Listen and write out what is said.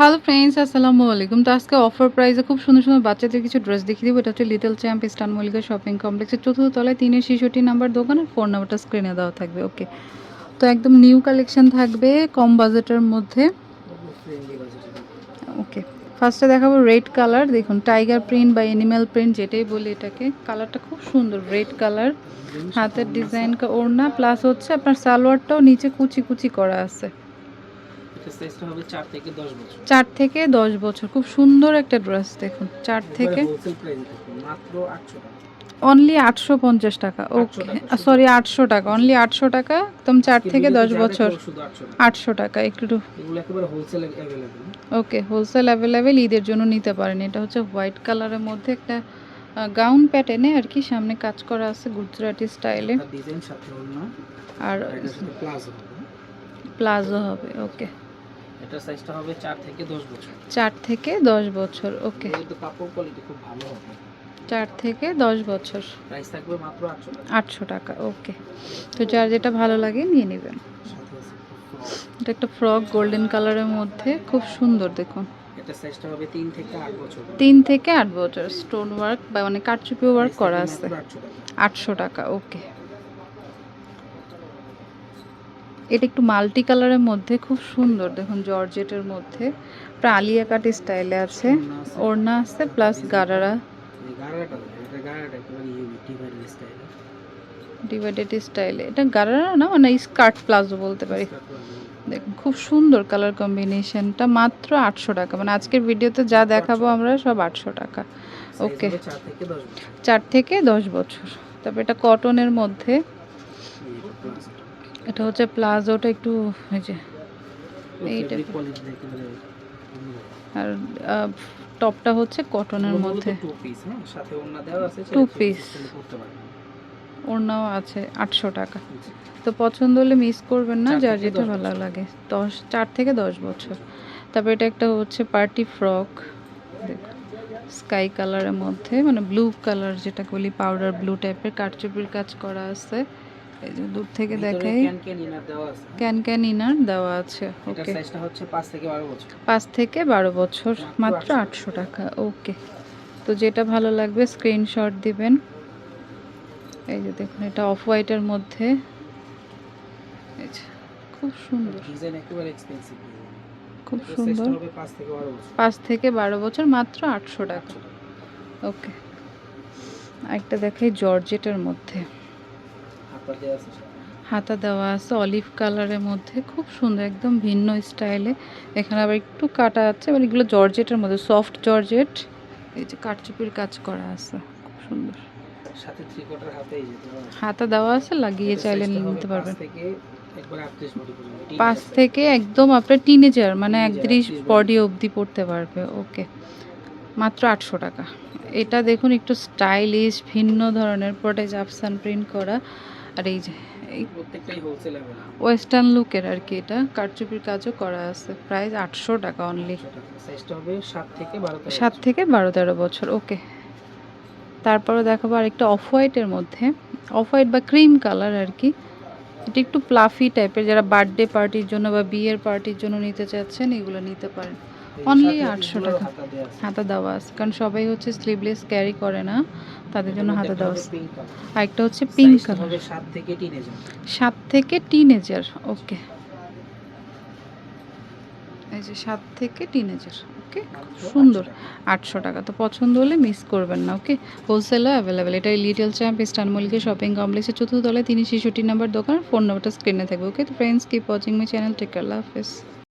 Hello friends আসসালামু আলাইকুম তো আজকে অফার প্রাইসে খুব সুন্দর সুন্দর বাচ্চাদের কিছু ড্রেস দেখিয়ে দিব। এটা হচ্ছে little champ eastern Mallika shopping কমপ্লেক্সের চতুর্থ তলায় তিনের ছেষট্টি নাম্বার দোকান আর ফোন নাম্বারটা স্ক্রিনে দেওয়া থাকবে। ওকে তো একদম নিউ কালেকশন থাকবে কম বাজেটের মধ্যে। ওকে ফার্স্টে দেখাবো রেড কালার দেখুন টাইগার প্রিন্ট বা এনিম্যাল প্রিন্ট যেটাই বলি এটাকে। কালারটা খুব সুন্দর রেড কালার হাতের ডিজাইন ওড়না। প্লাস হচ্ছে আপনার সালোয়ারটাও নিচে কুচি কুচি করা আছে। চার থেকে 10 বছর। খুব সুন্দর একটা ড্রেস দেখুন চার থেকে অনলি আটশো পঞ্চাশ টাকা ওকে সরি আটশো টাকা অনলি আটশো টাকা একদম চার থেকে দশ বছর। আটশো টাকা। একটু ওকে হোলসেল অ্যাভেলেবেল ঈদের জন্য নিতে পারেন। এটা হচ্ছে হোয়াইট কালারের মধ্যে একটা গাউন প্যাটার্নে আর কি সামনে কাজ করা আছে গুজরাটি স্টাইলে আর প্লাজো হবে। ওকে এটা সাইজটা হবে 4 থেকে 10 বছর। চার থেকে দশ বছর ওকে। কিন্তু কাপড় কোয়ালিটি খুব ভালো হবে। চার থেকে দশ বছর। প্রাইস থাকবে মাত্র 800 টাকা। ওকে। তো যার যেটা ভালো লাগে নিয়ে নেবেন। এটা একটা ফ্রক গোল্ডেন কালারের মধ্যে খুব সুন্দর দেখুন। এটা সাইজটা হবে 3 থেকে 8 বছর। তিন থেকে আট বছর স্টোন ওয়ার্ক বা মানে কারচুপি ওয়ার্ক করা আছে। 800 আটশো টাকা ওকে। এটা একটু মাল্টি কালারের মধ্যে খুব সুন্দর। দেখুন, জর্জেটের মধ্যে। প্রায় আলিয়া কাট স্টাইলে আছে, ওড়না আছে। প্লাস গারারা। ডিভাইডেড স্টাইলে এটা গারারা না মানে স্কার্ট প্লাজো বলতে পারি। দেখুন, খুব সুন্দর কালার কম্বিনেশনটা, মাত্র আটশো টাকা। মানে আজকের ভিডিওতে যা দেখাবো আমরা সব আটশো টাকা। Okay. 4 থেকে 10 বছর চার থেকে দশ বছর। তারপর এটা কটনের মধ্যে। এটা হচ্ছে প্লাজোটা একটু এই যে এইটা-। আর টপটা হচ্ছে কটনের মধ্যে। টু হ্যাঁ? করতে পারবেন। ওড়নাও আছে আটশো টাকা। তো পছন্দ হলে মিস করবেন না যার যেটা ভালো লাগে। দশ চার থেকে দশ বছর। তারপর এটা একটা হচ্ছে পার্টি ফ্রক। দেখুন স্কাই কালারের মধ্যে মানে ব্লু কালার যেটা বলি পাউডার ব্লু টাইপের কারচুপির কাজ করা আছে। এই যে দূর থেকে দেখাই। ক্যান ক্যান ইনার দেওয়া আছে। ওকে। size-টা হচ্ছে পাঁচ থেকে বারো বছর। পাঁচ থেকে বারো বছর মাত্র মাত্র 800 আটশো টাকা ওকে। তো যেটা ভালো লাগবে স্ক্রিনশট দিবেন। এই যে দেখুন এটা অফ হোয়াইটের মধ্যে। এই যে, খুব সুন্দর। একেবারে খুব সুন্দর। পাঁচ থেকে বারো বছর। মাত্র আটশো টাকা। 800 টাকা। ওকে। একটা দেখাই জর্জেটের মধ্যে। হাতা দেওয়া আছে অলিভ কালারের মধ্যে খুব সুন্দর একদম ভিন্ন স্টাইলে এখানে আবার একটু কাটা আছে মানে এগুলো জর্জেটের মধ্যে সফট জর্জেট। এই যে কাঠচুপির কাজ করা আছে খুব সুন্দর। সাথে হাতা দেওয়া আছে। হাতা দেওয়া আছে লাগিয়ে চাইলে নিতে পারবেন। থেকে একবারে 38 body পর্যন্ত। পাঁচ থেকে একদম আপনার টিনেজার মানে একত্রিশ বডি অবধি পড়তে পারবে ওকে মাত্র আটশো টাকা। এটা দেখুন একটু স্টাইলিশ ভিন্ন ধরনের প্রোটেজ আফসান প্রিন্ট করা। আর এই যে ওয়েস্টার্ন লুকের আর কি এটা। কারচুপির কাজও করা আছে প্রাইস আটশো টাকা অনলি সাত থেকে বারো তেরো বছর। থেকে বারো তেরো বছর ওকে তারপরে দেখাবো আরেকটা অফ হোয়াইটের মধ্যে। অফ হোয়াইট বা ক্রিম কালার আর কি। এটা একটু প্লাফি টাইপের যারা বার্থডে পার্টির জন্য বা বিয়ের পার্টির জন্য নিতে চাচ্ছেন এগুলো নিতে পারেন। 800 এগুলোর টাকা। হাতা দেওয়া আছে। কারণ সবাই হচ্ছে স্লিভলেস ক্যারি করে না। তাদের জন্য হাতা দেওয়া একটা আছে। আরেকটা হচ্ছে পিঙ্ক কালার সাত থেকে টিনেজার ওকে এই যে সাত থেকে টিনেজার ওকে সুন্দর। আটশো টাকা। তো পছন্দ হলে মিস করবেন না। ওকে হোলসেলও অ্যাভেলেবেল এটা little champ eastern Mallika shopping কমপ্লেক্সের চতুর্থ তলায় তিনি ছেষট্টি নাম্বার দোকান। ফোন নাম্বারটা স্ক্রিনে থাকবে। ওকে তো friends keep watching my channel take আল্লাহ হাফেজ